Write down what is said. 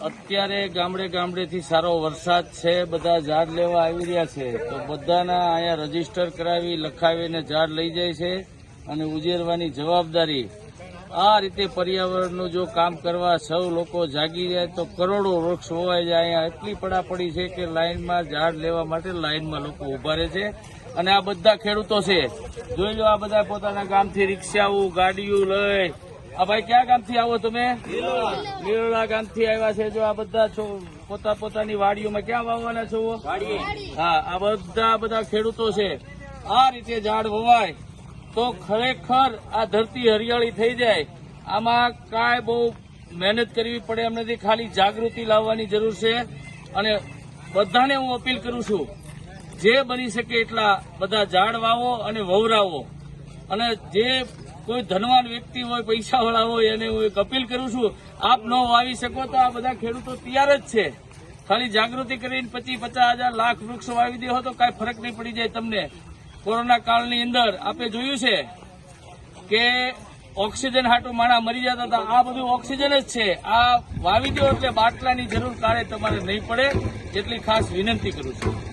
અત્યારે ગામડે ગામડેથી સારો વરસાદ છે, બધા ઝાડ લેવા આવી રહ્યા છે. તો બધાના અહીંયા રજિસ્ટર કરાવી, લખાવીને ઝાડ લઈ જાય છે અને ઉજેરવાની જવાબદારી. આ રીતે પર્યાવરણનું જો કામ કરવા સૌ લોકો જાગી જાય તો કરોડો વૃક્ષ હોવાય જાય. અહીંયા એટલી પડાપડી છે કે લાઇનમાં ઝાડ લેવા માટે લાઇનમાં લોકો ઊભા રહે છે. અને આ બધા ખેડૂતો છે. જોઈ લો આ બધા પોતાના ગામથી રિક્ષાઓ, ગાડીઓ લઈ આ ભાઈ ક્યાં ગામથી આવો તમે? લીલોડા ગામથી આવ્યા છે જો આ બધા છો પોતા પોતાની વાડીઓમાં ક્યાં વાવવાના છો? હા આ બધા બધા ખેડૂતો છે. આ રીતે ઝાડ વવાય તો ખરેખર આ ધરતી હરિયાળી થઈ જાય. આમાં કાંઈ બહુ મહેનત કરવી પડે એમ નથી ખાલી જાગૃતિ લાવવાની જરૂર છે. અને બધાને હું અપીલ કરું છું જે બની શકે એટલા બધા ઝાડ વાવો અને વવરાવો. અને જે કોઈ ધનવાન વ્યક્તિ હોય, પૈસાવાળા હોય, એને હું એક અપીલ કરું છું, આપ ન વાવી શકો તો આ બધા ખેડૂતો તૈયાર જ છે. ખાલી જાગૃતિ કરીને પચીસ પચાસ હજાર લાખ વૃક્ષો વાવી દો તો કાંઈ ફરક નહીં પડી જાય તમને. કોરોના કાળની અંદર આપે જોયું છે કે ઓક્સિજન હાટું માણા મરી જતા હતા. આ બધું ઓક્સિજન જ છે. આ વાવી દો એટલે બાટલાની જરૂર કાળે તમારે નહીં પડે. એટલી ખાસ વિનંતી કરું છું.